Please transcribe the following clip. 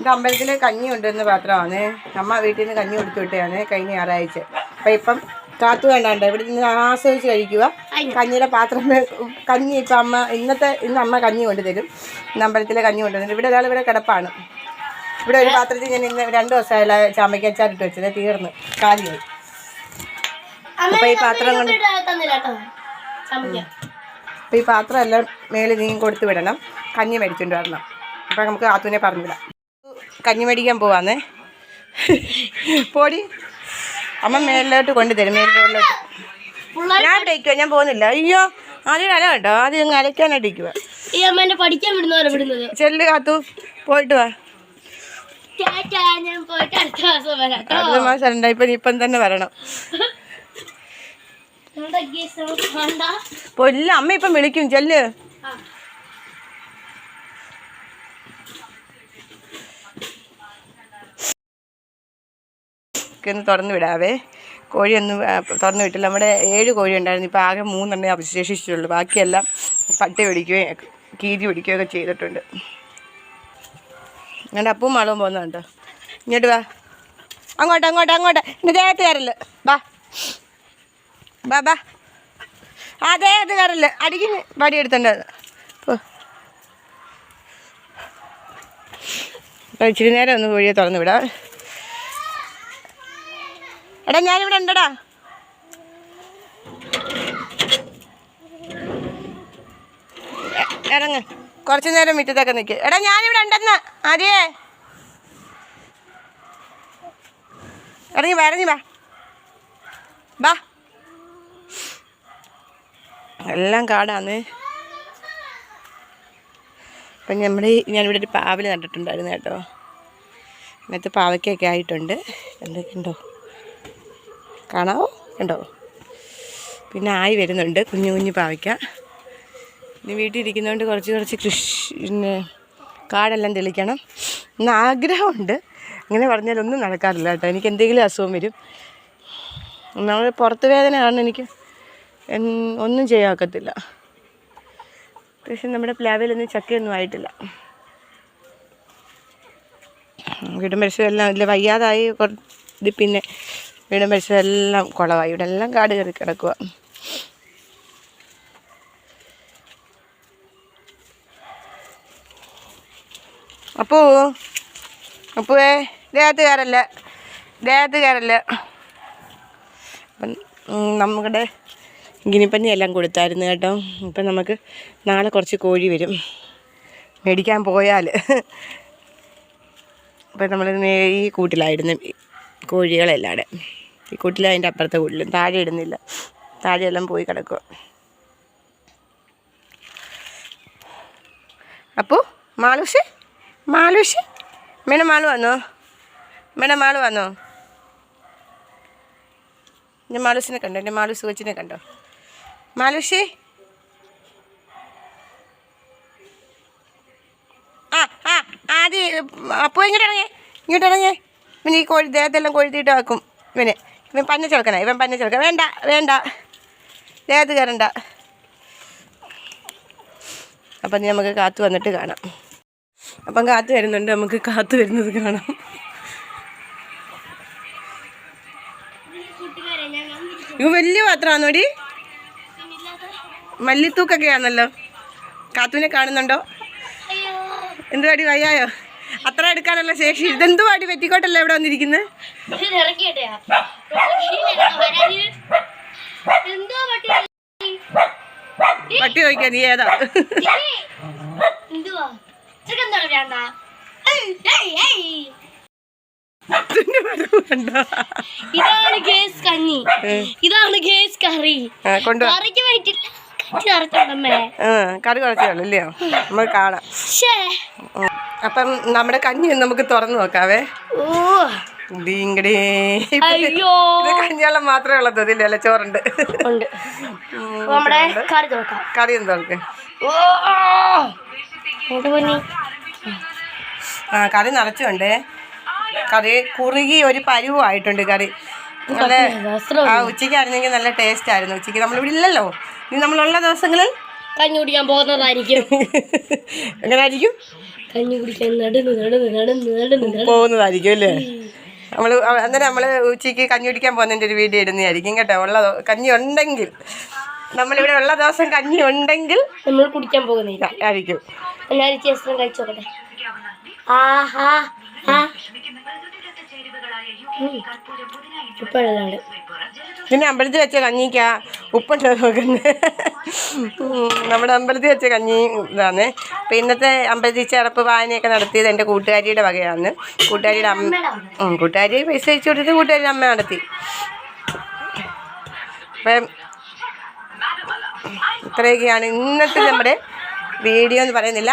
ഇത് അമ്പലത്തിൽ കഞ്ഞി കൊണ്ടുവന്ന പാത്രമാണ് അമ്മ വീട്ടിൽ നിന്ന് കഞ്ഞി കൊടുത്തു വിട്ടതാണ് കഴിഞ്ഞ ഞായറാഴ്ച. അപ്പം ഇപ്പം കാത്തു വേണ്ടാണ്ട്. ഇവിടെ നിന്ന് ആസ്വദിച്ച് കഴിക്കുക. കഞ്ഞിയുടെ പാത്രം കഞ്ഞി ഇപ്പം അമ്മ ഇന്നത്തെ ഇന്ന് അമ്മ കഞ്ഞി കൊണ്ടുതരും. ഇന്ന് അമ്പലത്തിലെ കഞ്ഞി കൊണ്ടുവന്നിട്ട് ഇവിടെ ഒരാൾ ഇവിടെ കിടപ്പാണ്. ഇവിടെ ഒരു പാത്രത്തിൽ ഞാൻ ഇന്ന് രണ്ട് ദിവസമായുള്ള ചാമ്പയ്ക്ക് അച്ചാറിട്ട് വെച്ചത്. തീർന്ന്. കാലിയായി. അപ്പം ഈ പാത്രം കൊണ്ട് അപ്പം ഈ പാത്രം എല്ലാം മേളിൽ നീ കൊടുത്തു വിടണം. കഞ്ഞി മേടിച്ചുകൊണ്ട് വരണം. അപ്പം നമുക്ക് ആത്തുവിനെ പറഞ്ഞു വിടാം കഞ്ഞി മേടിക്കാൻ പോവാന്നേ. പോടി. അമ്മ മേലിലോട്ട് കൊണ്ടുതരും മേലിലോട്ട് ഞാൻ ഇവിടെ ഞാൻ പോകുന്നില്ല. അയ്യോ ആദ്യം അല കേട്ടോ ആദ്യം ഇങ്ങ് അലക്കാനായിട്ട് ഇരിക്കുക ഈ അമ്മേനെ പഠിക്കാൻ വിടുന്നവരെ വിടുന്നത്. ചെല്ല് കാത്തു. പോയിട്ട് വാ. അടുത്ത മാസം വരാം അടുത്ത മാസം ഉണ്ട് ഇപ്പം ഇപ്പം തന്നെ വരണം. പൊല്ല അമ്മ ഇപ്പം വിളിക്കും. ചെല്ല്. ഒക്കെ ഒന്ന് തുറന്നു വിടാവേ. കോഴിയൊന്നും തുറന്നു വിട്ടില്ല. നമ്മുടെ ഏഴ് കോഴി ഉണ്ടായിരുന്നു. ഇപ്പോൾ ആകെ മൂന്നെണ്ണേ അവശേഷിച്ചിട്ടുള്ളൂ. ബാക്കിയെല്ലാം പട്ടി പിടിക്കുകയും കീരി പിടിക്കുകയും ഒക്കെ ചെയ്തിട്ടുണ്ട്. ഞാൻ അപ്പവും മളവും പോകുന്നുണ്ടോ ഇങ്ങോട്ട് വാ. അങ്ങോട്ട് അങ്ങോട്ട് അങ്ങോട്ട്. ദേഹത്ത് കയറൽ. ബാ. ബാ ബാ. ആ ദേഹത്ത് കയറൽ. അടിക്കുന്ന പടി എടുത്തുണ്ട് ഇച്ചിരി നേരം ഒന്ന് കോഴിയെ തുറന്നു വിടാം. എടാ ഞാനിവിടെ ഉണ്ടടാ. ഇറങ്ങ. കുറച്ച് നേരം മുറ്റത്തൊക്കെ നിൽക്ക് എടാ ഞാനിവിടെ ഉണ്ടെന്ന്. ആദ്യേ ഇറങ്ങി വാ ഇറങ്ങി വാ. ബാ എല്ലാം കാടാന്ന്. അപ്പം നമ്മുടെ ഈ- ഞാനിവിടെ ഒരു പാവൽ നട്ടിട്ടുണ്ടായിരുന്നു കേട്ടോ. ഇന്നത്തെ പാവയ്ക്കൊക്കെ ആയിട്ടുണ്ട്. എന്തൊക്കെയുണ്ടോ? കാണാവോ? കണ്ടോ? പിന്നെ ആയി വരുന്നുണ്ട് കുഞ്ഞു കുഞ്ഞു പാവയ്ക്ക. ഇനി വീട്ടിലിരിക്കുന്നതുകൊണ്ട് കുറച്ച് കുറച്ച് കൃഷി പിന്നെ കാടെല്ലാം തെളിക്കണം. ഇന്ന് ആഗ്രഹമുണ്ട്. അങ്ങനെ പറഞ്ഞാൽ ഒന്നും നടക്കാറില്ല കേട്ടോ. എനിക്ക് എന്തെങ്കിലും അസുഖം വരും. നമ്മൾ പുറത്ത് വേദന കാരണം എനിക്ക് ഒന്നും ചെയ്യാക്കത്തില്ല പക്ഷെ നമ്മുടെ പ്ലാവിലൊന്നും ചക്കയൊന്നും ആയിട്ടില്ല. വീടും പരിസരം എല്ലാം ഇല്ല വയ്യാതായി പിന്നെ വീടും പരിസരം എല്ലാം കുളമായി ഇവിടെ എല്ലാം കാട് കയറി കിടക്കുക അപ്പോ അപ്പുവേ ദേഹത്ത് കയറല്ല? ദേഹത്ത് കയറല്ല? നമ്മുടെ ഗിനിപ്പന്നി എല്ലാം കൊടുത്തായിരുന്നു കേട്ടോ. ഇപ്പം നമുക്ക് നാളെ കുറച്ച് കോഴി വരും. മേടിക്കാൻ പോയാൽ അപ്പം നമ്മൾ ഈ കൂട്ടിലായിരുന്നു ഈ കോഴികളെല്ലാം ഈ കൂട്ടിലും അതിന്റെ അപ്പുറത്തെ കൂട്ടിലും. താഴെ ഇടുന്നില്ല. താഴെയെല്ലാം പോയി കിടക്കുക അപ്പോൾ മാലൂഷ് മാലൂഷ് മേഡം മാൾ വന്നോ? മേഡം മാൾ വന്നോ? എന്റെ മാലൂസിനെ കണ്ടോ? എന്റെ മാലൂസ് വെച്ചിനെ കണ്ടോ? മാലൂഷി ആ ആ ആദ്യം അപ്പോൾ ഇങ്ങോട്ട് ഇറങ്ങേ. ഇങ്ങോട്ട് ഇവന് ഈ കോഴി ദേഹത്തെല്ലാം കൊഴുത്തിയിട്ട് വെക്കും. ഇവന്. ഇവൻ പന്ന ചെറുക്കനാ ഇവൻ പന്ന ചെറുക്കൻ വേണ്ട വേണ്ട. ദേഹത്ത് കയറണ്ട. അപ്പം നമുക്ക് കാത്തു വന്നിട്ട് കാണാം. അപ്പം കാത്തു വരുന്നുണ്ട്. നമുക്ക് കാത്തു വരുന്നത് കാണാം. ഇവ വലിയ പാത്രമാണോടി? മല്ലിത്തൂക്കൊക്കെയാണല്ലോ. കാത്തുവിനെ കാണുന്നുണ്ടോ? എന്തുവാടി വയ്യായോ? അത്ര എടുക്കാനുള്ള ശേഷി. ഇതെന്തുവാടി വെറ്റിക്കോട്ടല്ലേ ഇവിടെ വന്നിരിക്കുന്നത് പട്ടി ചോദിക്കാൻ നീ ഏതാ? ഇതാണ് കേസ് കഞ്ഞി. ഇതാണ് കേസ് കറി. കറിക്ക് ആ കറി കുറച്ചേ ഉള്ളൂ ഇല്ലയോ? നമുക്ക് കാണാം. അപ്പം നമ്മുടെ കഞ്ഞി നമുക്ക് തുറന്നു നോക്കാവേ. കഞ്ഞിവെള്ളം മാത്രമേ ഉള്ളത് ഇതില്ലല്ലോ ചോറുണ്ട്. കറി തുറക്കാം. കറി എന്ത് തുറക്ക്? ഓ. എന്ത് ആ കറി നിറച്ചുണ്ട്. കറി കുറുകി ഒരു പരുവായിട്ടുണ്ട് കറി. നല്ല ആ ഉച്ചയ്ക്കായിരുന്നെങ്കിൽ നല്ല ടേസ്റ്റ് ആയിരുന്നു. ഉച്ചയ്ക്ക് നമ്മളിവിടെ ഇല്ലല്ലോ. ഇനി നമ്മളുള്ള ദിവസങ്ങളിൽ കഞ്ഞി കുടിക്കാൻ പോകുന്നതായിരിക്കും. എങ്ങനെ ആയിരിക്കും കഞ്ഞി കുടിക്കാൻ നടന്ന് നടന്ന് നടന്ന് നടന്ന് നടന്ന് പോകുന്നതായിരിക്കും അല്ലേ? നമ്മൾ അന്നേരം നമ്മൾ ഉച്ചയ്ക്ക് കഞ്ഞി കുടിക്കാൻ പോകുന്നതിന്റെ ഒരു വീഡിയോ ഇടുന്നതായിരിക്കും. കേട്ടോ ഉള്ള കഞ്ഞി ഉണ്ടെങ്കിൽ നമ്മളിവിടെ ഉള്ള ദിവസം കഞ്ഞി ഉണ്ടെങ്കിൽ നമ്മൾ കുടിക്കാൻ പോകുന്നില്ല ആയിരിക്കും. ഞാൻ ചേച്ചി കഴിച്ചോക്കട്ടെ ആഹാ ആ. ഉപ്പഴലാണ് പിന്നെ അമ്പലത്തിൽ വെച്ച കഞ്ഞിക്ക ഉപ്പുണ്ടോ നോക്കുന്നത് നമ്മുടെ അമ്പലത്തിൽ വെച്ച കഞ്ഞി ഇതാണ് അപ്പം ഇന്നത്തെ അമ്പലത്തിൽ ചെറുപ്പ് വായനയൊക്കെ നടത്തിയത് എന്റെ കൂട്ടുകാരിയുടെ വകയാണ് കൂട്ടുകാരിയുടെ അമ്മ കൂട്ടുകാരി പൈസ അയച്ചു കൊടുത്ത് കൂട്ടുകാരിയുടെ അമ്മ നടത്തി. അപ്പം ഇത്രയൊക്കെയാണ് ഇന്നത്തെ നമ്മുടെ വീഡിയോ എന്ന് പറയുന്നില്ല.